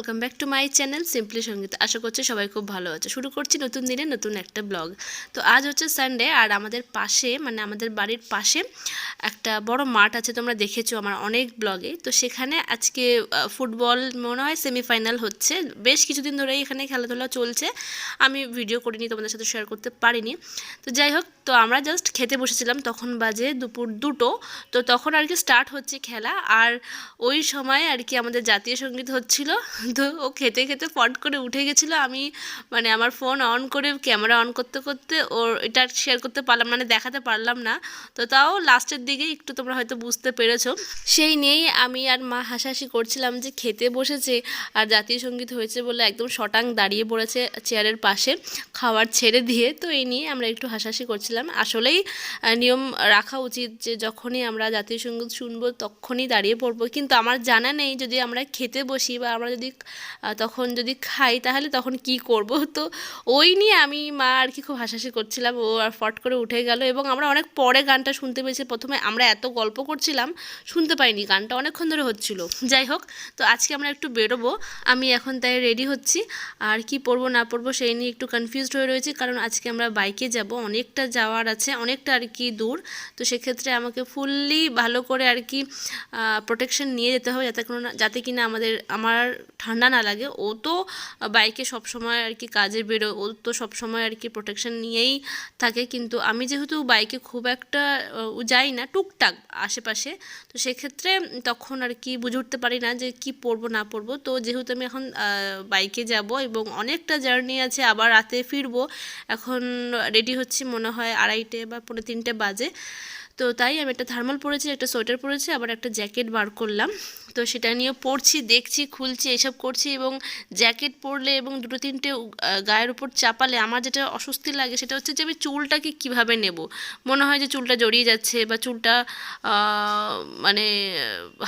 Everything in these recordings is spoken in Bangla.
Welcome back to my channel simply Sangeet. আশা করছি সবাই খুব ভালো আছে। শুরু করছি নতুন দিনে নতুন একটা ব্লগ। তো আজ হচ্ছে সানডে আর আমাদের পাশে মানে আমাদের বাড়ির পাশে একটা বড় মাঠ আছে, তোমরা দেখেছ আমার অনেক ব্লগে। তো সেখানে আজকে ফুটবল মনে হয় সেমিফাইনাল হচ্ছে। বেশ কিছুদিন ধরেই এখানে খেলাধুলা চলছে। আমি ভিডিও করিনি, তোমাদের সাথে শেয়ার করতে পারিনি। তো যাই হোক, তো আমরা জাস্ট খেতে বসেছিলাম, তখন বাজে দুপুর দুটো। তো তখন আর কি স্টার্ট হচ্ছে খেলা। আর ওই সময় আর কি আমাদের জাতীয় সংগীত হচ্ছিল। তো ও খেতে খেতে ফট করে উঠে গেছিল। আমি মানে আমার ফোন অন করে ক্যামেরা অন করতে করতে ওর এটা শেয়ার করতে পারলাম মানে দেখাতে পারলাম না। তো তাও লাস্টের দিকে একটু তোমরা হয়তো বুঝতে পেরেছ। সেই নিয়েই আমি আর মা হাসাহাসি করছিলাম যে খেতে বসেছে আর জাতীয় সংগীত হয়েছে বলে একদম শটাং দাঁড়িয়ে পড়েছে চেয়ারের পাশে খাবার ছেড়ে দিয়ে। তো এই নিয়ে আমরা একটু হাসাহাসি করছিলাম। আসলেই নিয়ম রাখা উচিত যে যখনই আমরা জাতীয় সংগীত শুনব তখনই দাঁড়িয়ে পড়ব। কিন্তু আমার জানা নেই যদি আমরা খেতে বসি বা আমরা যদি তখন যদি খাই তাহলে তখন কি করব? তো ওই নিয়ে আমি মা আর কি খুব হাসাহাসি করছিলাম। ও আর ফট করে উঠে গেল এবং আমরা অনেক পরে গানটা শুনতে পেয়েছি। প্রথমে আমরা এত গল্প করছিলাম, শুনতে পাইনি গানটা, অনেকক্ষণ ধরে হচ্ছিল। যাই হোক, তো আজকে আমরা একটু বেরোবো। আমি এখন তাই রেডি হচ্ছি। আর কি পরবো না পরবো সেই নিয়ে একটু কনফিউজড হয়ে রয়েছি। কারণ আজকে আমরা বাইকে যাব, অনেকটা যাওয়ার আছে, অনেকটা আর কি দূর। তো সেক্ষেত্রে আমাকে ফুললি ভালো করে আর কি প্রোটেকশন নিয়ে যেতে হবে, যাতে কোনো যাতে কিনা আমাদের, আমার ঠান্ডা না লাগে। ও তো বাইকে সব সময় আর কি কাজে বেরো, ও তো সব সময় আর কি প্রোটেকশন নিয়েই থাকে। কিন্তু আমি যেহেতু বাইকে খুব একটা যাই না, টুকটাক আশেপাশে, তো সেক্ষেত্রে তখন আর কি বুঝে উঠতে পারি না যে কি পরবো, না পরবো। তো যেহেতু আমি এখন বাইকে যাব এবং অনেকটা জার্নি আছে, আবার রাতে ফিরবো, এখন রেডি হচ্ছি মনে হয় আড়াইটে বা পনেরো তিনটে বাজে। তো তাই আমি একটা থার্মাল পরেছি, একটা সোয়েটার পরেছি, আবার একটা জ্যাকেট বার করলাম। তো সেটা নিয়ে পরছি দেখছি, খুলছি, এসব করছি এবং জ্যাকেট পরলে এবং দুটো তিনটে গায়ের উপর চাপালে আমার যেটা অস্বস্তি লাগে সেটা হচ্ছে যে আমি চুলটাকে কীভাবে নেব? মনে হয় যে চুলটা জড়িয়ে যাচ্ছে বা চুলটা মানে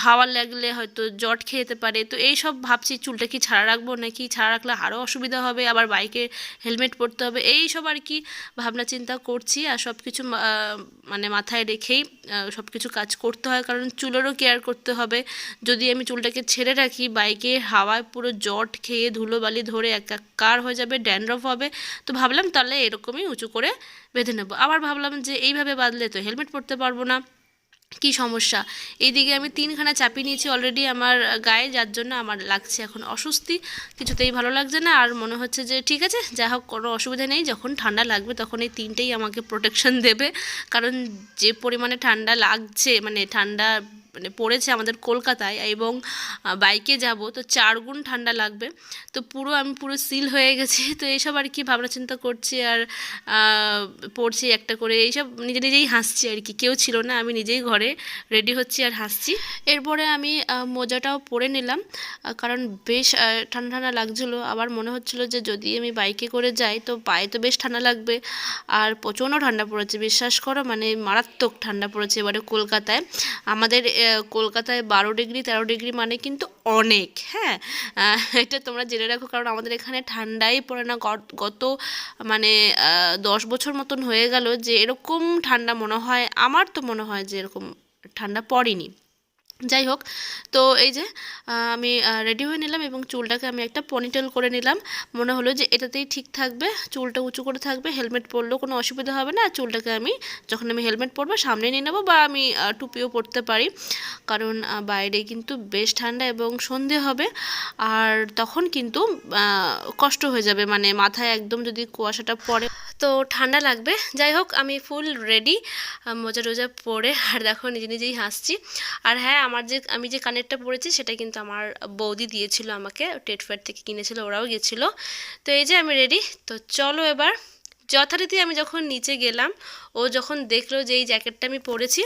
হাওয়া লাগলে হয়তো জট খেয়ে যেতে পারে। তো এই সব ভাবছি চুলটা কি ছাড়া রাখব নাকি? ছাড়া রাখলে আরও অসুবিধা হবে, আবার বাইকে হেলমেট পরতে হবে। এই সব আর কি ভাবনা চিন্তা করছি আর সব কিছু মানে মাথায় রেখেই সব কিছু কাজ করতে হয় কারণ চুলেরও কেয়ার করতে হবে। যদি আমি চুলটাকে ছেড়ে রাখি, বাইকে হাওয়ায় পুরো জট খেয়ে ধুলোবালি ধরে একাকার হয়ে যাবে, ড্যান্ড্রফ হবে, তো ভাবলাম তাহলে এরকমই উঁচু করে বেঁধে নেব। আবার ভাবলাম যে এইভাবে বাঁধলে তো হেলমেট পরতে পারব না, কি সমস্যা? এইদিকে আমি তিনখানা চাপিয়ে নিয়েছি অলরেডি আমার গায়ে, যার জন্য আমার লাগছে এখন অস্বস্তি, কিছুতেই ভালো লাগছে না, আর মনে হচ্ছে যে ঠিক আছে, যা হোক, কোনো অসুবিধা নেই, যখন ঠান্ডা লাগবে তখন এই তিনটেই আমাকে প্রোটেকশন দেবে, কারণ যে পরিমাণে ঠান্ডা লাগছে মানে ঠান্ডা মানে পড়েছে আমাদের কলকাতায় এবং বাইকে যাব, তো চার গুণ ঠান্ডা লাগবে। তো পুরো আমি পুরো সিল হয়ে গেছি, তো এইসব আর কি ভাবনা চিন্তা করছি আর পড়ছি একটা করে, এইসব নিজে নিজেই হাসছি আর কি। কেউ ছিল না, আমি নিজেই ঘরে রেডি হচ্ছি আর হাসছি। এরপরে আমি মোজাটাও পরে নিলাম কারণ বেশ ঠান্ডা ঠান্ডা লাগছিল। আবার মনে হচ্ছিল যে যদি আমি বাইকে করে যাই, তো পায়ে তো বেশ ঠান্ডা লাগবে। আর প্রচণ্ড ঠান্ডা পড়েছে, বিশ্বাস করো মানে মারাত্মক ঠান্ডা পড়েছে এবারে কলকাতায়। আমাদের কলকাতায় বারো ডিগ্রি, তেরো ডিগ্রি মানে কিন্তু অনেক হ্যাঁ? এটা তোমরা জেনে রাখো, কারণ আমাদের এখানে ঠান্ডাই পড়ে না। গত- মানে দশ বছর মতন হয়ে গেল যে এরকম ঠান্ডা মনে হয়, আমার তো মনে হয় যে এরকম ঠান্ডা পড়েনি। যাই হোক তো এই যে আমি রেডি হয়ে নিলাম এবং চুলটাকে আমি একটা পনিটেল করে নিলাম। মনে হলো যে এটাতেই ঠিক থাকবে, চুলটা উঁচু করে থাকবে হেলমেট পরলেও কোনো অসুবিধা হবে না। চুলটাকে আমি যখন আমি হেলমেট পরবো সামনে নিয়ে নেব বা আমি টুপিও পরতে পারি। কারণ বাইরে কিন্তু বেশ ঠান্ডা এবং সন্ধে হবে। আর তখন কিন্তু কষ্ট হয়ে যাবে। মানে মাথায় একদম যদি কুয়াশাটা পড়ে, তো ঠান্ডা লাগবে। যাই হোক আমি ফুল রেডি মোজা টোজা পরে, আর দেখো নিজে নিজেই হাসছি। আর হ্যাঁ আমার যে, আমি যে কানেরটা পরেছি সেটা কিন্তু আমার বৌদি দিয়েছিল আমাকে টেট ফেট থেকে কিনেছিল, ওরাও গেছিল। তো এই যে আমি রেডি তো চলো এবার। যথারীতি আমি যখন নিচে গেলাম, ও যখন দেখল যে এই জ্যাকেটটা আমি পরেছি,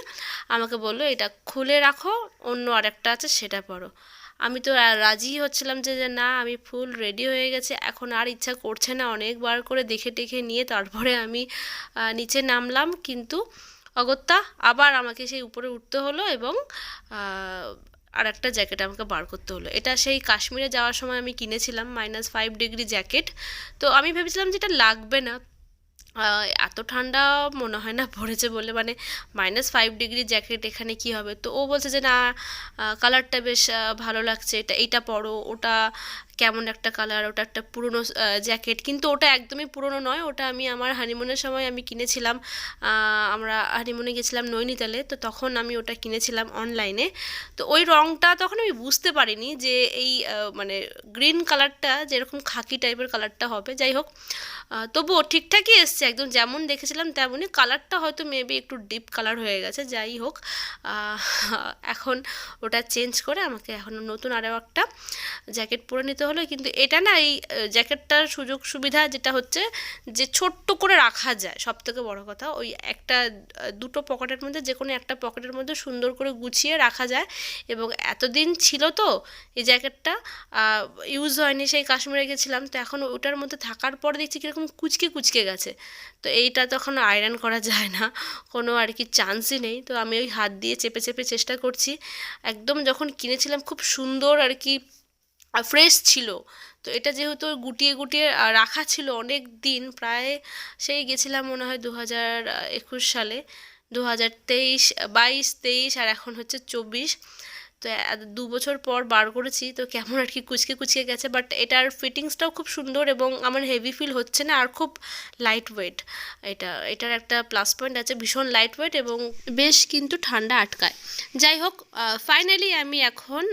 আমাকে বলল, এটা খুলে রাখো, অন্য আরেকটা আছে, সেটা পরো। আমি তো রাজি হচ্ছিলাম যে না, আমি ফুল রেডি হয়ে গেছে। এখন আর ইচ্ছা করছে না অনেকবার করে দেখে টেখে নিয়ে তারপরে আমি নিচে নামলাম। কিন্তু অগত্যা আবার আমাকে সেই উপরে উঠতে হলো এবং আর একটা জ্যাকেট আমাকে বার করতে হলো। এটা সেই কাশ্মীরে যাওয়ার সময় আমি কিনেছিলাম মাইনাস ফাইভ ডিগ্রি জ্যাকেট। তো আমি ভেবেছিলাম যে এটা লাগবে না। এত ঠান্ডা মনে হয় না পড়েছে বলে। মানে মাইনাস ফাইভ ডিগ্রি জ্যাকেট এখানে কি হবে? তো ও বলছে যে, না কালারটা বেশ ভালো লাগছে। এটা, এইটা পরো। ওটা কেমন একটা কালার ওটা একটা পুরনো জ্যাকেট কিন্তু ওটা একদমই পুরনো নয়, ওটা আমি আমার হানিমুনের সময় আমি কিনেছিলাম আমরা হানিমুনে গেছিলাম নৈনিতালে, তো তখন আমি ওটা কিনেছিলাম অনলাইনে তো ওই রঙটা তখন আমি বুঝতে পারিনি যে এই মানে গ্রিন কালারটা যেরকম খাকি টাইপের কালারটা হবে, যাই হোক। তবুও ঠিকঠাকই এসছে, একদম যেমন দেখেছিলাম তেমনই কালারটা হয়তো মেবি একটু ডিপ কালার হয়ে গেছে, যাই হোক। এখন ওটা চেঞ্জ করে আমাকে এখন নতুন আরও একটা জ্যাকেট পরে নিতে হলো কিন্তু এটা না এই জ্যাকেটটার সুযোগ সুবিধা যেটা হচ্ছে যে ছোট্ট করে রাখা যায়। সব থেকে বড় কথা, ওই একটা দুটো পকেটের মধ্যে যে কোনো একটা পকেটের মধ্যে সুন্দর করে গুছিয়ে রাখা যায়। এবং এতদিন ছিল তো এই জ্যাকেটটা ইউজ হয়নি, সেই কাশ্মীরে গেছিলাম। তো এখন ওটার মধ্যে থাকার পর দেখছি কীরকম কুচকে কুচকে গেছে। তো এইটা তখন আয়রন করা যায় না, কোনো আর কি চান্সই নেই। তো আমি ওই হাত দিয়ে চেপে চেপে চেষ্টা করছি। একদম যখন কিনেছিলাম, খুব সুন্দর আর কি ফ্রেশ ছিল। তো এটা যেহেতু গুটিয়ে গুটিয়ে রাখা ছিল অনেক দিন, প্রায় সেই গেছিলাম মনে হয় দু হাজার একুশ সালে। দু হাজার তেইশ, বাইশ, তেইশ আর এখন হচ্ছে চব্বিশ। তো দু বছর পর বার করেছি, তো কেমন আর কি কুচকে কুচকে গেছে বাট এটার ফিটিংসটাও খুব সুন্দর এবং আমার হেভি ফিল হচ্ছে না, আর খুব লাইট ওয়েট এটা, এটার একটা প্লাস পয়েন্ট আছে, ভীষণ লাইট ওয়েট এবং বেশ কিন্তু ঠান্ডা আটকায়। যাই হোক ফাইনালি আমি এখন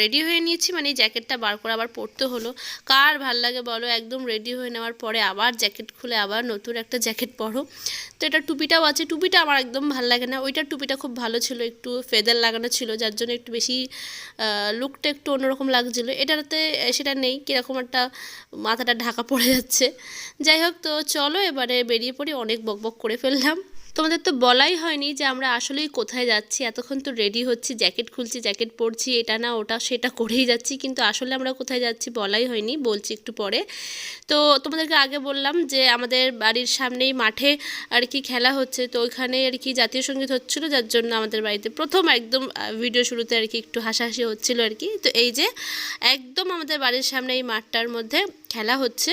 রেডি হয়ে নিয়েছি মানে এই জ্যাকেটটা বার করে আবার পরতে হলো। কার ভালো লাগে বলো, একদম রেডি হয়ে নেওয়ার পরে আবার জ্যাকেট খুলে আবার নতুন একটা জ্যাকেট পরো। তো এটা টুপিটাও আছে, টুপিটা আমার একদম ভালো লাগে না, ওইটার টুপিটা খুব ভালো ছিল, একটু ফেদার লাগানো ছিল, যার জন্য একটু বেশি লুকটা একটু অন্যরকম লাগছিল। এটাতে সেটা নেই, কীরকম একটা মাথাটা ঢাকা পড়ে যাচ্ছে। যাই হোক, তো চলো এবারে বেরিয়ে পড়ি, অনেক বকবক করে ফেললাম। তোমাদের তো বলাই হয়নি যে আমরা আসলেই কোথায় যাচ্ছি, এতক্ষণ তো রেডি হচ্ছি জ্যাকেট খুলছি জ্যাকেট পরছি, এটা না, ওটা, সেটা করেই যাচ্ছি, কিন্তু আসলে আমরা কোথায় যাচ্ছি বলাই হয়নি, বলছি একটু পরে। তো তোমাদেরকে আগে বললাম যে আমাদের বাড়ির সামনেই মাঠে আর কি খেলা হচ্ছে, তো ওইখানে আর কি জাতীয় সংগীত হচ্ছিল, যার জন্য আমাদের বাড়িতে প্রথম একদম ভিডিও শুরুতে আর কি একটু হাসাহাসি হচ্ছিল আর কি। তো এই যে একদম আমাদের বাড়ির সামনে এই মাঠটার মধ্যে খেলা হচ্ছে,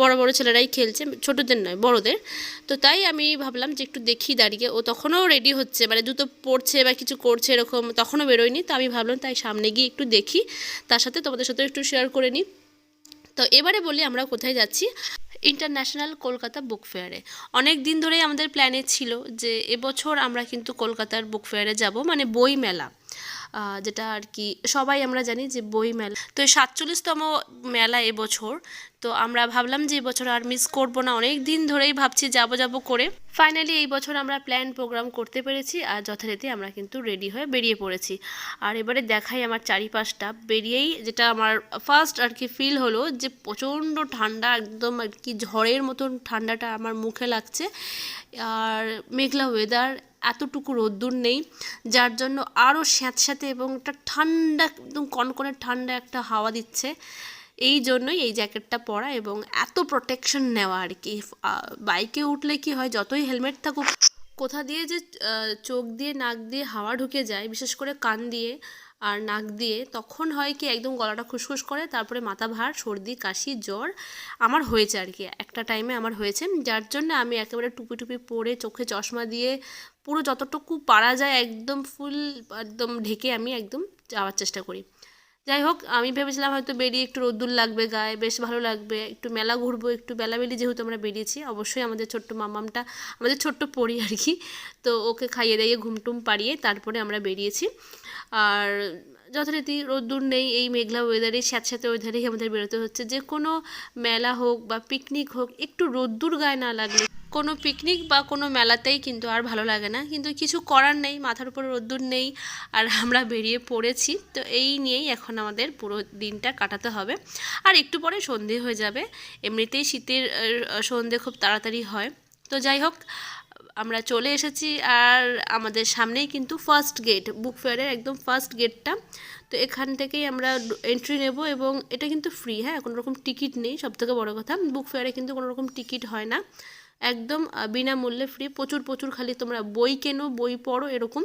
বড় বড় ছেলেরাই খেলছে, ছোটদের নয়, বড়দের। তো তাই আমি ভাবলাম যে একটু দেখি দাঁড়িয়ে। ও তখনও রেডি হচ্ছে মানে জুতো পড়ছে বা কিছু করছে এরকম, তখনও বেরোয়নি। তো আমি ভাবলাম তাই সামনে গিয়ে একটু দেখি, তার সাথে তোমাদের সাথে একটু শেয়ার করে নিই। তো এবারে বলি আমরা কোথায় যাচ্ছি? ইন্টারন্যাশনাল কলকাতা বুক ফেয়ারে অনেক দিন ধরেই আমাদের প্ল্যানে ছিল যে এবছর আমরা কিন্তু কলকাতার বুক ফেয়ারে যাব মানে বই মেলা যেটা আর কি সবাই আমরা জানি যে বই মেলা। তো সাতচল্লিশতম মেলা এবছর, তো আমরা ভাবলাম যে এবছর আর মিস করব না। অনেক দিন ধরেই ভাবছি যাব যাব করে। ফাইনালি এই বছর আমরা প্ল্যান প্রোগ্রাম করতে পেরেছি আর যথারীতি আমরা কিন্তু রেডি হয়ে বেরিয়ে পড়েছি। আর এবারে দেখাই আমার চারিপাশটা। বেরিয়েই যেটা আমার ফার্স্ট আর কি ফিল হলো যে প্রচণ্ড ঠান্ডা, একদম আর কি ঝড়ের মতন ঠান্ডাটা আমার মুখে লাগছে। আর মেঘলা ওয়েদার এতটুকু রোদ্দুর নেই, যার জন্য আরও স্যাঁতস্যাঁতে এবং একটা ঠান্ডা, একদম কনকনে ঠান্ডা একটা হাওয়া দিচ্ছে। এই জন্যই এই জ্যাকেটটা পরা এবং এত প্রোটেকশন নেওয়া আর কি। বাইকে উঠলে কি হয়, যতই হেলমেট থাকুক, কোথা দিয়ে যে চোখ দিয়ে, নাক দিয়ে হাওয়া ঢুকে যায়, বিশেষ করে কান দিয়ে আর নাক দিয়ে তখন হয় কি একদম গলাটা খুসখুস করে, তারপরে মাথা ভার, সর্দি, কাশি, জ্বর আমার হয়েছে আর কি। একটা টাইমে আমার হয়েছে। যার জন্য আমি একেবারে টুপি টুপি পরে চোখে চশমা দিয়ে পুরো যতটুকু পারা যায় একদম ফুল একদম ঢেকে আমি একদম যাওয়ার চেষ্টা করি। যাই হোক, আমি ভেবেছিলাম হয়তো বেরিয়ে একটু রোদ্দুর লাগবে গায়ে, বেশ ভালো লাগবে। একটু মেলা ঘুরবো, একটু বেলাবেলি যেহেতু আমরা বেরিয়েছি, অবশ্যই আমাদের ছোট্ট মামামটা, আমাদের ছোট্ট পরি আর কি, তো ওকে খাইয়ে দাইয়ে ঘুমটুম পাড়িয়ে তারপরে আমরা বেরিয়েছি। আর যথারীতি রোদ্দুর নেই, এই মেঘলা ওয়েদারে স্যাঁতস্যাঁতে ওয়েদারেই আমাদের বেরোতে হচ্ছে। যে কোনো মেলা হোক বা পিকনিক হোক, একটু রোদ্দুর গায়ে না লাগলে কোনো পিকনিক বা কোনো মেলাতেই কিন্তু আর ভালো লাগে না। কিন্তু কিছু করার নেই, মাথার উপর রোদ্দুর নেই আর আমরা বেরিয়ে পড়েছি। তো এই নিয়েই এখন আমাদের পুরো দিনটা কাটাতে হবে। আর একটু পরে সন্ধে হয়ে যাবে। এমনিতেই শীতের সন্ধে খুব তাড়াতাড়ি হয়। তো যাই হোক আমরা চলে এসেছি আর আমাদের সামনেই কিন্তু ফার্স্ট গেট বুক ফেয়ারের একদম ফার্স্ট গেটটা তো এখান থেকেই আমরা এন্ট্রি নেব এবং এটা কিন্তু ফ্রি হ্যাঁ? কোনো রকম টিকিট নেই সব থেকে বড়ো কথা। বুক ফেয়ারে কিন্তু কোনো রকম টিকিট হয় না। একদম বিনামূল্যে ফ্রি প্রচুর প্রচুর খালি তোমরা বই কেনো, বই পড়ো এরকম।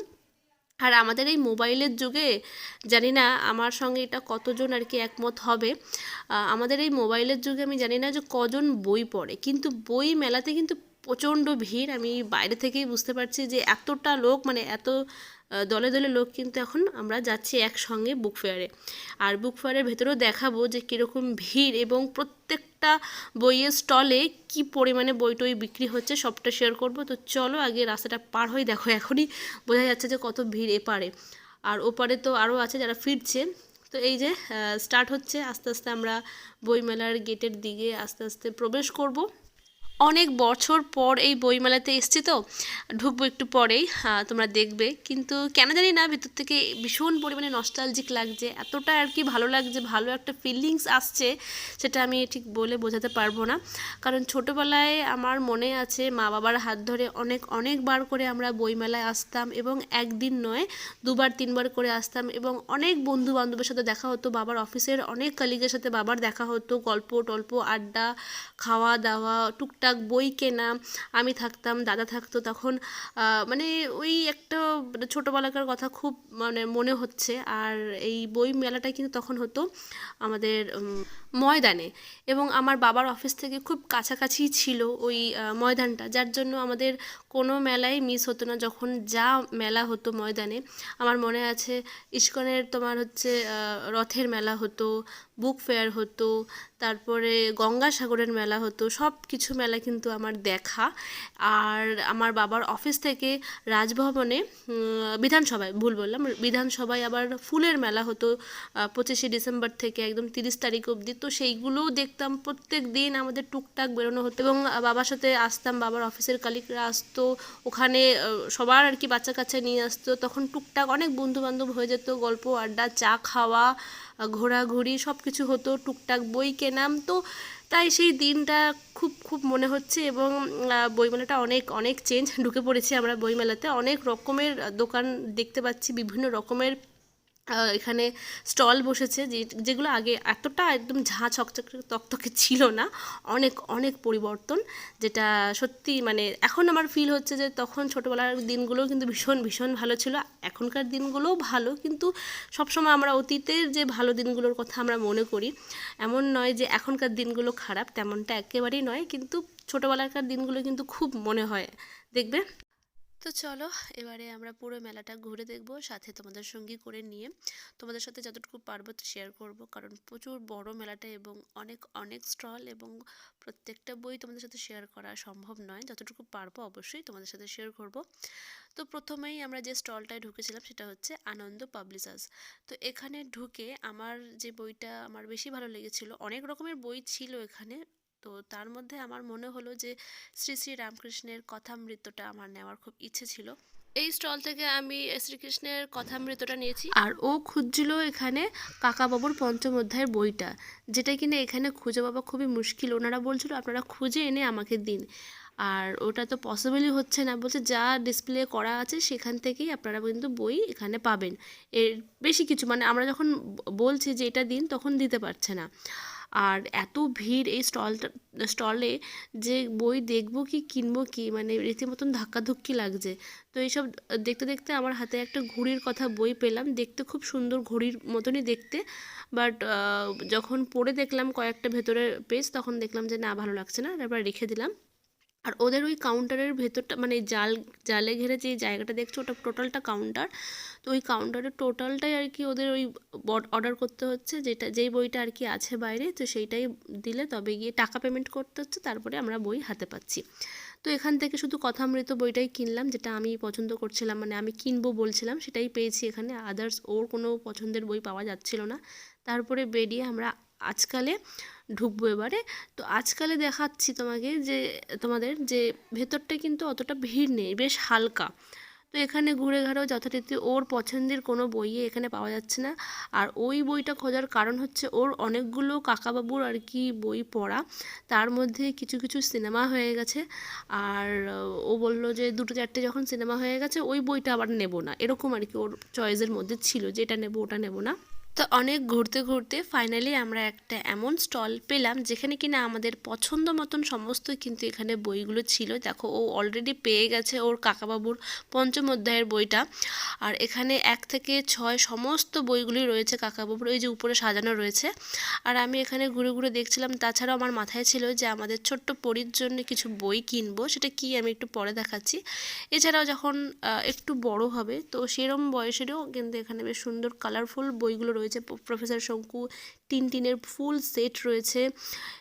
আর আমাদের এই মোবাইলের যুগে, জানি না আমার সঙ্গে এটা কতজন আর কি একমত হবে। আমাদের এই মোবাইলের যুগে আমি জানি না যে কজন বই পড়ে। কিন্তু বই মেলাতে কিন্তু প্রচণ্ড ভিড়। আমি বাইরে থেকেই বুঝতে পারছি যে এতটা লোক মানে এত দলে দলে লোক কিন্তু এখন আমরা যাচ্ছি একসঙ্গে বুক ফেয়ারে আর বুক ফেয়ারের ভেতরেও দেখাবো যে কীরকম ভিড় এবং প্রত্যেকটা বইয়ের স্টলে কি পরিমাণে বই টই বিক্রি হচ্ছে, সবটা শেয়ার করব। তো চলো আগে রাস্তাটা পার হয়ে দেখো এখনই বোঝা যাচ্ছে যে কত ভিড় এপারে। আর ওপারে তো আরও আছে যারা ফিরছে। তো এই যে স্টার্ট হচ্ছে, আস্তে আস্তে আমরা বইমেলার গেটের দিকে আস্তে আস্তে প্রবেশ করব। অনেক বছর পর এই বইমেলাতে এসছি তো। ঢুকবো একটু পরেই আহ, তোমরা দেখবে। কিন্তু কেন জানি না ভিতর থেকে ভীষণ পরিমাণে নস্টালজিক লাগছে। এতটা আর কি ভালো লাগছে ভালো একটা ফিলিংস আসছে সেটা আমি ঠিক বলে বোঝাতে পারব না। কারণ ছোটোবেলায় আমার মনে আছে মা বাবার হাত ধরে অনেক অনেকবার করে আমরা বইমেলায় আসতাম এবং একদিন নয় দুবার তিনবার করে আসতাম এবং অনেক বন্ধু বান্ধবের সাথে দেখা হতো বাবার অফিসের অনেক কালিগের সাথে বাবার দেখা হতো গল্প টল্প আড্ডা খাওয়া দাওয়া টুকটাক বই কেনা, আমি থাকতাম, দাদা থাকতো তখন মানে ওই একটা ছোটোবেলাকার কথা খুব মানে মনে হচ্ছে। আর এই বই মেলাটা কিন্তু তখন হতো আমাদের ময়দানে। এবং আমার বাবার অফিস থেকে খুব কাছাকাছি ছিল ওই ময়দানটা। যার জন্য আমাদের কোনো মেলায় মিস হতো না। যখন যা মেলা হতো ময়দানে, আমার মনে আছে ইস্কনের তোমার হচ্ছে রথের মেলা হতো বুক ফেয়ার হতো, তারপরে গঙ্গাসাগরের মেলা হতো সব কিছু মেলা কিন্তু আমার দেখা। আর আমার বাবার অফিস থেকে রাজভবনে বিধানসভায়, ভুল বললাম, বিধানসভায় আবার ফুলের মেলা হতো পঁচিশে ডিসেম্বর থেকে একদম তিরিশ তারিখ অবধি। তো সেইগুলোও দেখতাম প্রত্যেক দিন আমাদের টুকটাক বেরোনো হতো। এবং বাবার সাথে আসতাম, বাবার অফিসের কালিকরা আসতো ওখানে সবার আর কি বাচ্চা কাচ্চা নিয়ে আসতো। তখন টুকটাক অনেক বন্ধুবান্ধব হয়ে যেত, গল্প, আড্ডা, চা খাওয়া, ঘোরাঘুরি সব কিছু হতো, টুকটাক বই কেনাম। তো তাই সেই দিনটা খুব খুব মনে হচ্ছে এবং বইমেলাটা অনেক অনেক চেঞ্জ ঢুকে পড়েছি আমরা বইমেলাতে। অনেক রকমের দোকান দেখতে পাচ্ছি, বিভিন্ন রকমের এখানে স্টল বসেছে যে, যেগুলো আগে এতটা একদম ঝাঁ চকচকে তকতকে ছিল না। অনেক অনেক পরিবর্তন যেটা সত্যি মানে এখন আমার ফিল হচ্ছে যে, তখন ছোটোবেলার দিনগুলো কিন্তু ভীষণ ভীষণ ভালো ছিল। এখনকার দিনগুলোও ভালো, কিন্তু সবসময় আমরা অতীতের যে ভালো দিনগুলোর কথা আমরা মনে করি, এমন নয় যে এখনকার দিনগুলো খারাপ, তেমনটা একেবারেই নয়, কিন্তু ছোটোবেলাকার দিনগুলো কিন্তু খুব মনে হয়। দেখবে? তো চলো, এবারে আমরা পুরো মেলাটা ঘুরে দেখব, সাথে তোমাদের সঙ্গী করে নিয়ে। তোমাদের সাথে যতটুকু পারব শেয়ার করব, কারণ প্রচুর বড় মেলাটা এবং অনেক অনেক স্টল এবং প্রত্যেকটা বই তোমাদের সাথে শেয়ার করা সম্ভব নয়। যতটুকু পারব অবশ্যই তোমাদের সাথে শেয়ার করব। তো প্রথমেই আমরা যে স্টলটায় ঢুকেছিলাম সেটা হচ্ছে আনন্দ পাবলিশার্স। তো এখানে ঢুকে আমার যে বইটা আমার বেশি ভালো লেগেছিল, অনেক রকমের বই ছিল এখানে। তো তার মধ্যে আমার মনে হলো যে শ্রী শ্রী রামকৃষ্ণের কথামৃতটা আমার নেওয়ার খুব ইচ্ছে ছিল। এই স্টল থেকে আমি শ্রীকৃষ্ণের কথামৃতটা নিয়েছি। আর ও খুঁজছিল এখানে কাকাবাবুর পঞ্চম অধ্যায়ের বইটা, যেটা কিনা এখানে খুঁজে পাওয়া খুবই মুশকিল। ওনারা বলছিল, আপনারা খুঁজে এনে আমাকে দিন। আর ওটা তো পসিবলই হচ্ছে না। বলছে, যা ডিসপ্লে করা আছে, সেখান থেকেই আপনারা কিন্তু বই এখানে পাবেন। এর বেশি কিছু মানে আমরা যখন বলছি যে এটা দিন, তখন দিতে পারছে না। আর এত ভিড় এই স্টলটা স্টলে যে বই দেখব কি, কিনবো কি মানে রীতিমতন ধাক্কাধুক্কি লাগছে। তো এইসব দেখতে দেখতে আমার হাতে একটা ঘুড়ির কথা বই পেলাম। দেখতে খুব সুন্দর ঘড়ির মতনই দেখতে। বাট যখন পড়ে দেখলাম কয়েকটা ভেতরের পেজ, তখন দেখলাম যে না, ভালো লাগছে না। তারপর রেখে দিলাম। আর ওদের ওই কাউন্টারের ভেতরটা মানে জাল, জালে ঘেরে যে জায়গাটা দেখছ ওটা টোটালটা কাউন্টার তো ওই কাউন্টারের টোটালটাই আর কি ওদের ওই অর্ডার করতে হচ্ছে, যেটা, যেই বইটা আর কি আছে বাইরে, তো সেইটাই দিলে তবে গিয়ে টাকা পেমেন্ট করতে হচ্ছে, তারপরে আমরা বই হাতে পাচ্ছি। তো এখান থেকে শুধু কথামৃত বইটাই কিনলাম, যেটা আমি পছন্দ করছিলাম মানে আমি কিনবো বলছিলাম, সেটাই পেয়েছি এখানে আদার্স ওর কোনো পছন্দের বই পাওয়া যাচ্ছিল না। তারপরে বেরিয়ে আমরা আজকালে ঢুকবো এবারে। তো আজকালে দেখাচ্ছি তোমাকে যে, তোমাদের যে ভেতরটা কিন্তু অতটা ভিড় নেই, বেশ হালকা। তো এখানে ঘুরে ঘাড়েও যথারীতি ওর পছন্দের কোনো বইয়ে এখানে পাওয়া যাচ্ছে না। আর ওই বইটা খোঁজার কারণ হচ্ছে ওর অনেকগুলো কাকাবাবুর আর কি বই পড়া। তার মধ্যে কিছু কিছু সিনেমা হয়ে গেছে। আর ও বলল যে দুটো, চারটে যখন সিনেমা হয়ে গেছে, ওই বইটা আবার নেব না। এরকম আর কি ওর চয়েসের মধ্যে ছিল যে এটা নেব, ওটা নেব না। তো অনেক ঘুরতে ঘুরতে ফাইনালি আমরা একটা এমন স্টল পেলাম যেখানে কিনা আমাদের পছন্দ মতন সমস্ত কিন্তু এখানে বইগুলো ছিল। দেখো, ও অলরেডি পেয়ে গেছে ওর কাকাবাবুর পঞ্চম অধ্যায়ের বইটা। আর এখানে এক থেকে ছয় সমস্ত বইগুলি রয়েছে কাকাবাবুর, ওই যে উপরে সাজানো রয়েছে। আর আমি এখানে ঘুরে ঘুরে দেখছিলাম, তাছাড়াও আমার মাথায় ছিল যে আমাদের ছোট্ট পরীর জন্য কিছু বই কিনবো, সেটা কি আমি একটু পরে দেখাচ্ছি। এছাড়াও যখন একটু বড় হবে, তো সেরম বয়সেরও কিন্তু এখানে বেশ সুন্দর কালারফুল বইগুলো রয়েছে। প- প্রফেসর শঙ্কু টিনটিনের ফুল সেট রয়েছে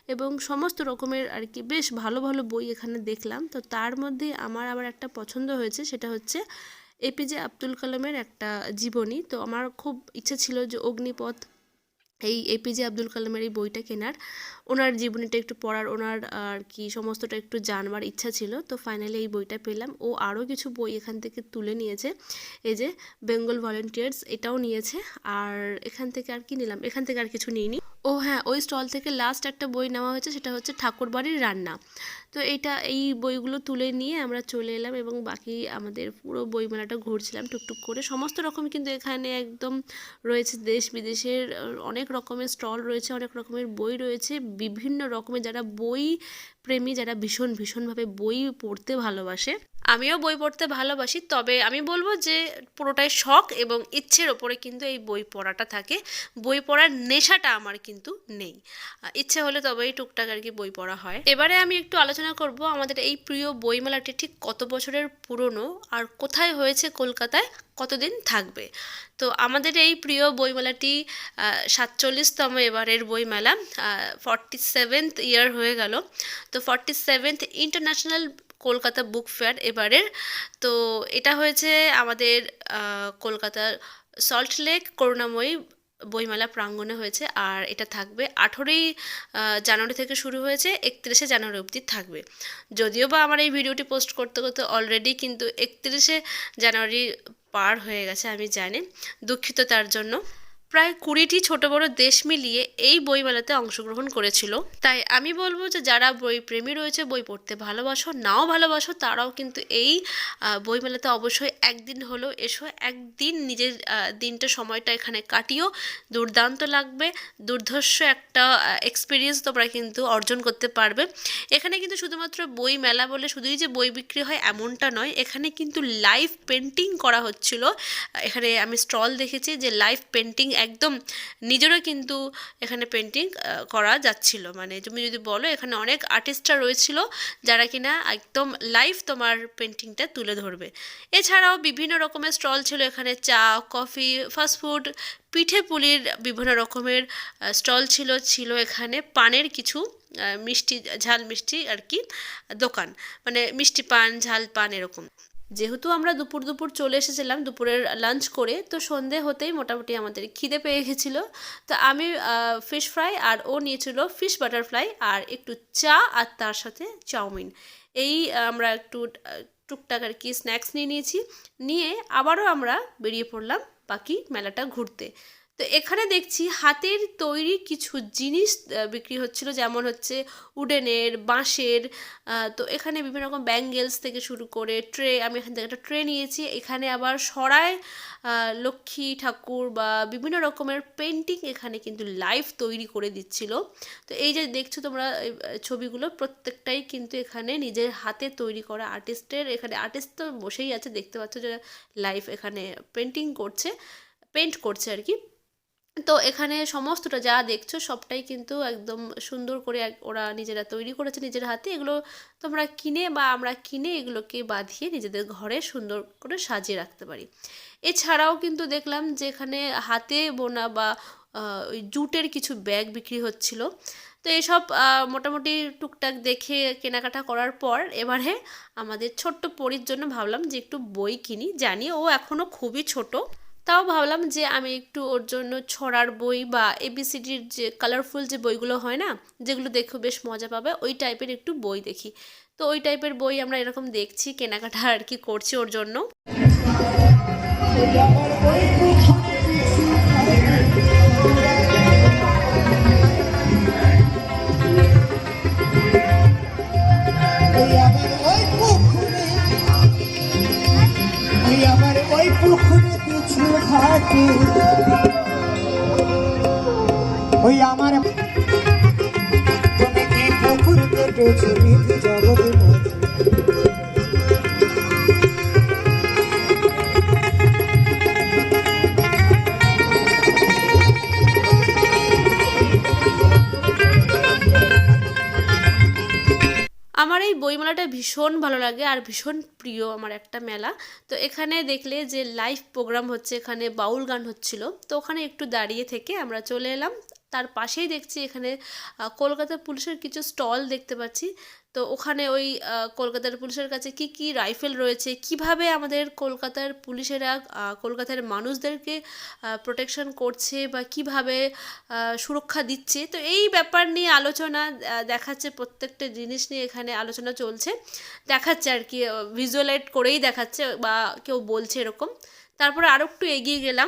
এবং সমস্ত রকমের আর কি বেশ ভালো ভালো বই এখানে দেখলাম। তো তার মধ্যে আমার আবার একটা পছন্দ হয়েছে, সেটা হচ্ছে এপিজে আব্দুল কালামের একটা জীবনী। তো আমার খুব ইচ্ছে ছিল যে অগ্নিপথ এই এপিজে আব্দুল কালামের এই বইটা কেনার, ওনার জীবনীটা একটু পড়ার, ওনার আর কি সমস্তটা একটু জানবার ইচ্ছা ছিল, তো ফাইনালি এই বইটা পেলাম। ও আরও কিছু বই এখান থেকে তুলে নিয়েছে, এই যে বেঙ্গল ভলেন্টিয়ার্স এটাও নিয়েছে, আর এখান থেকে আর কি নিলাম, এখান থেকে আর কিছু নিইনি। ও হ্যাঁ ওই স্টল থেকে লাস্ট একটা বই নেওয়া হয়েছে, সেটা হচ্ছে ঠাকুরবাড়ির রান্না। তো এইটা এই বইগুলো তুলে নিয়ে আমরা চলে এলাম এবং বাকি আমাদের পুরো বইমেলাটা ঘুরছিলাম টুকটুক করে। সমস্ত রকম কিন্তু এখানে একদম রয়েছে দেশ বিদেশের অনেক রকমের স্টল রয়েছে, অনেক রকমের বই রয়েছে, বিভিন্ন রকমের যারা বই প্রেমী, যারা ভীষণ ভীষণভাবে বই পড়তে ভালোবাসে। আমিও বই পড়তে ভালোবাসি, তবে আমি বলব যে পুরোটাই শখ এবং ইচ্ছের ওপরে কিন্তু এই বই পড়াটা থাকে। বই পড়ার নেশাটা আমার কিন্তু নেই। ইচ্ছে হলে তবেই টুকটাক আর কি বই পড়া হয়। এবারে আমি একটু আলোচনা করব আমাদের এই প্রিয় বইমেলাটি ঠিক কত বছরের পুরনো আর কোথায় হয়েছে কলকাতায়, কতদিন থাকবে? তো আমাদের এই প্রিয় বইমেলাটি সাতচল্লিশতম এবারের বইমেলা ফর্টি সেভেন্থ ইয়ার হয়ে গেল। তো forty seventh international Kolkata book fair এবারের। তো এটা হয়েছে আমাদের কলকাতার সল্ট লেক করুণাময়ী বইমেলা প্রাঙ্গণে হয়েছে। আর এটা থাকবে আঠেরোই জানুয়ারি থেকে শুরু হয়েছে, একত্রিশে জানুয়ারি অবধি থাকবে। যদিও বা আমার এই ভিডিওটি পোস্ট করতে করতে অলরেডি কিন্তু একত্রিশে জানুয়ারি পার হয়ে গেছে, আমি জানি। দুঃখিত তার জন্য। প্রায় কুড়িটি ছোট বড় দেশ মিলিয়ে এই বইমেলাতে অংশগ্রহণ করেছিল। তাই আমি বলব যে যারা বই প্রেমী রয়েছে, বই পড়তে ভালোবাসো, নাও ভালোবাসো, তারাও কিন্তু এই বইমেলাতে অবশ্যই একদিন হলেও এসো, একদিন নিজের দিনটা, সময়টা এখানে কাটিও। দুর্দান্ত লাগবে, দুর্ধর্ষ একটা এক্সপিরিয়েন্স তোমরা কিন্তু অর্জন করতে পারবে। এখানে কিন্তু শুধুমাত্র বই মেলা বলে শুধুই যে বই বিক্রি হয় এমনটা নয়, এখানে কিন্তু লাইভ পেন্টিং করা হচ্ছিল। এখানে আমি স্টল দেখেছি যে লাইভ পেন্টিং একদম নিজেরও কিন্তু এখানে পেন্টিং করা যাচ্ছিল। মানে তুমি যদি বলো, এখানে অনেক আর্টিস্টরা রয়েছিল যারা কিনা একদম লাইভ তোমার পেন্টিংটা তুলে ধরবে। এছাড়াও বিভিন্ন রকমের স্টল ছিল এখানে, চা কফি ফাস্টফুড পিঠে পুলির বিভিন্ন রকমের স্টল ছিল ছিল এখানে পানের কিছু মিষ্টি, ঝাল মিষ্টি আর কি দোকান। মানে মিষ্টি পান, ঝাল পান এরকম। যেহেতু আমরা দুপুর দুপুর চলে এসেছিলাম, দুপুরের লাঞ্চ করে, তো সন্ধে হতেই মোটামুটি আমাদের খিদে পেয়ে গেছিল। তো আমি ফিশ ফ্রাই আর ও নিয়েছিল ফিশ বাটারফ্লাই আর একটু চা আর তার সাথে চাউমিন। এই আমরা একটু টুকটাক আর কি স্ন্যাক্স নিয়ে নিয়েছি। নিয়ে আবারও আমরা বেরিয়ে পড়লাম বাকি মেলাটা ঘুরতে। তো এখানে দেখছি হাতের তৈরি কিছু জিনিস বিক্রি হচ্ছিল যেমন হচ্ছে উডেনের বাঁশের তো এখানে বিভিন্ন রকম ব্যাঙ্গেলস থেকে শুরু করে ট্রে আমি এখান থেকে একটা ট্রে নিয়েছি। এখানে আবার আহ, লক্ষ্মী ঠাকুর বা বিভিন্ন রকমের পেন্টিং এখানে কিন্তু লাইভ তৈরি করে দিচ্ছিল। তো এই যে দেখছ তোমরা ছবিগুলো প্রত্যেকটাই কিন্তু এখানে নিজের হাতে তৈরি করা আর্টিস্টের এখানে আর্টিস্ট তো বসেই আছে দেখতে পাচ্ছ যে লাইভ এখানে পেন্টিং করছে পেন্ট করছে আর কি। তো এখানে সমস্তটা যা দেখছ সবটাই কিন্তু একদম সুন্দর করে ওরা নিজেরা তৈরি করেছে নিজের হাতে। এগুলো তোমরা কিনে বা আমরা কিনে এগুলোকে বাঁধিয়ে নিজেদের ঘরে সুন্দর করে সাজিয়ে রাখতে পারি। এছাড়াও কিন্তু দেখলাম যে এখানে হাতে বোনা বা ওই জুটের কিছু ব্যাগ বিক্রি হচ্ছিল। তো এসব মোটামুটি টুকটাক দেখে কেনাকাটা করার পর এবারে আমাদের ছোট্ট পরীর জন্য ভাবলাম যে একটু বই কিনি। জানি ও এখনও খুবই ছোট। তাও ভাবলাম যে আমি একটু ওর জন্য ছড়ার বই বা এবিসিডির যে কালারফুল যে বইগুলো হয় না, যেগুলো দেখে বেশ মজা পাবে, ওই টাইপের একটু বই দেখি। তো ওই টাইপের বই আমরা এরকম দেখছি, কেনাকাটা আর কি করছি ওর জন্য। থাকি ওই আমার তুমি কি পুকুর কেটেছিলে ভীষণ ভালো লাগে আর ভীষণ প্রিয় আমার একটা মেলা। তো এখানে দেখলে যে লাইভ প্রোগ্রাম হচ্ছে, এখানে বাউল গান হচ্ছিল। তো ওখানে একটু দাঁড়িয়ে থেকে আমরা চলে এলাম। তার পাশেই দেখছি এখানে কলকাতা পুলিশের কিছু স্টল দেখতে পাচ্ছি। তো ওখানে ওই কলকাতার পুলিশের কাছে কি কি রাইফেল রয়েছে, কীভাবে আমাদের কলকাতার পুলিশেরা কলকাতার মানুষদেরকে প্রোটেকশন করছে বা কীভাবে সুরক্ষা দিচ্ছে। তো এই ব্যাপার নিয়ে আলোচনা দেখাচ্ছে প্রত্যেকটা জিনিস নিয়ে এখানে আলোচনা চলছে। দেখাচ্ছে আর কি ভিজুয়ালাইট করেই দেখাচ্ছে বা কেউ বলছে এরকম। তারপরে আরও একটু এগিয়ে গেলাম।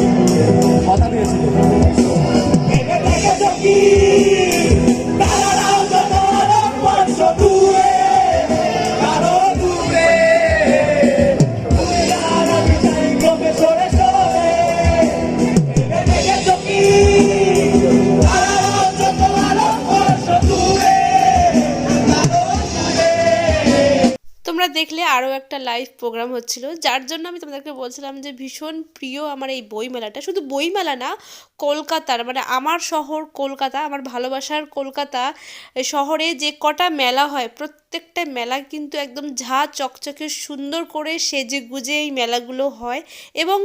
আরও একটা লাইভ প্রোগ্রাম হচ্ছিল, যার জন্য আমি তোমাদেরকে বলছিলাম যে ভীষণ প্রিয় আমার এই বইমেলাটা। শুধু বইমেলা না, কলকাতার মানে আমার শহর কলকাতা, আমার ভালোবাসার কলকাতা শহরে যে কটা মেলা হয়, প্রত্যেকটা মেলা কিন্তু একদম ঝা চকচকে সুন্দর করে সেজে গুজে এই মেলাগুলো হয় এবং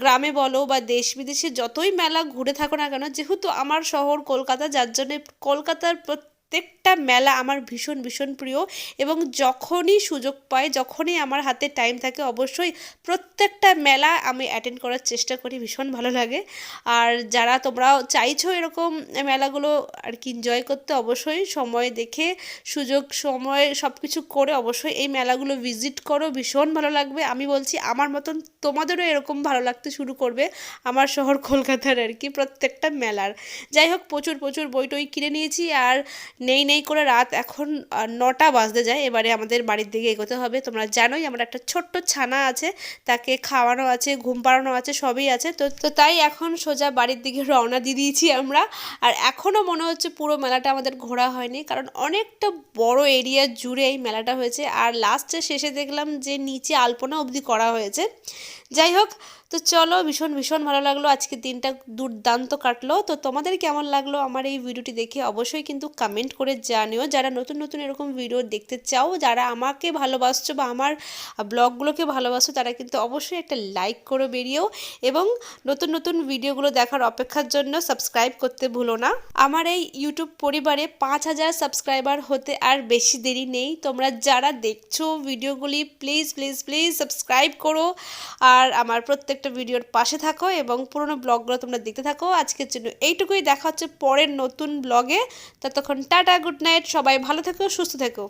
গ্রামে বলো বা দেশ বিদেশে যতই মেলা ঘুরে থাকো না কেন, যেহেতু আমার শহর কলকাতা, যার জন্য কলকাতার প্রত্যেকটা মেলা আমার ভীষণ ভীষণ প্রিয় এবং যখনই সুযোগ পাই, যখনই আমার হাতে টাইম থাকে, অবশ্যই প্রত্যেকটা মেলা আমি অ্যাটেন্ড করার চেষ্টা করি, ভীষণ ভালো লাগে। আর যারা তোমরাও চাইছো এরকম মেলাগুলো আর কি এনজয় করতে, অবশ্যই সময় দেখে, সুযোগ, সময় সব কিছু করে অবশ্যই এই মেলাগুলো ভিজিট করো, ভীষণ ভালো লাগবে। আমি বলছি, আমার মতন তোমাদেরও এরকম ভালো লাগতে শুরু করবে আমার শহর কলকাতার আর কি প্রত্যেকটা মেলার। যাই হোক, প্রচুর প্রচুর বই টই কিনে নিয়েছি আর নেই নেই করে রাত এখন নটা বাজতে যায়। এবারে আমাদের বাড়ির দিকে এগোতে হবে। তোমরা জানোই আমার একটা ছোট্ট ছানা আছে, তাকে খাওয়ানো আছে, ঘুম পাড়ানো আছে, সবই আছে। তো তো তাই এখন সোজা বাড়ির দিকে রওনা দিয়ে দিয়েছি আমরা। আর এখনও মনে হচ্ছে পুরো মেলাটা আমাদের ঘোরা হয়নি, কারণ অনেকটা বড় এরিয়া জুড়ে এই মেলাটা হয়েছে। আর লাস্টে শেষে দেখলাম যে নিচে আলপনা অবধি করা হয়েছে। যাই হোক তো চলো, ভীষণ ভীষণ ভালো লাগল। আজকে দিনটা দুর্দান্ত কাটলো। তো তোমাদের কেমন লাগল আমার এই ভিডিওটি দেখে অবশ্যই কিন্তু কমেন্ট করে জানিও। যারা নতুন নতুন এরকম ভিডিও দেখতে চাও, যারা আমাকে ভালোবাসছো বা আমার ব্লগগুলোকে ভালোবাসো, তারা কিন্তু অবশ্যই একটা লাইক করে বেরিয়েও এবং নতুন নতুন ভিডিওগুলো দেখার অপেক্ষার জন্য সাবস্ক্রাইব করতে ভুলো না। আমার এই ইউটিউব পরিবারে পাঁচ হাজার সাবস্ক্রাইবার হতে আর বেশি দেরি নেই। তোমরা যারা দেখছ ভিডিওগুলি প্লিজ প্লিজ প্লিজ সাবস্ক্রাইব করো। আর আমার প্রত্যেকটা ভিডিওর পাশে থাকো এবং পুরোনো ব্লগগুলো তোমরা দেখতে থাকো। আজকের জন্য এইটুকুই। দেখা হচ্ছে পরের নতুন ব্লগে ততক্ষণ টাটা গুড নাইট সবাই ভালো থেকো, সুস্থ থেকো।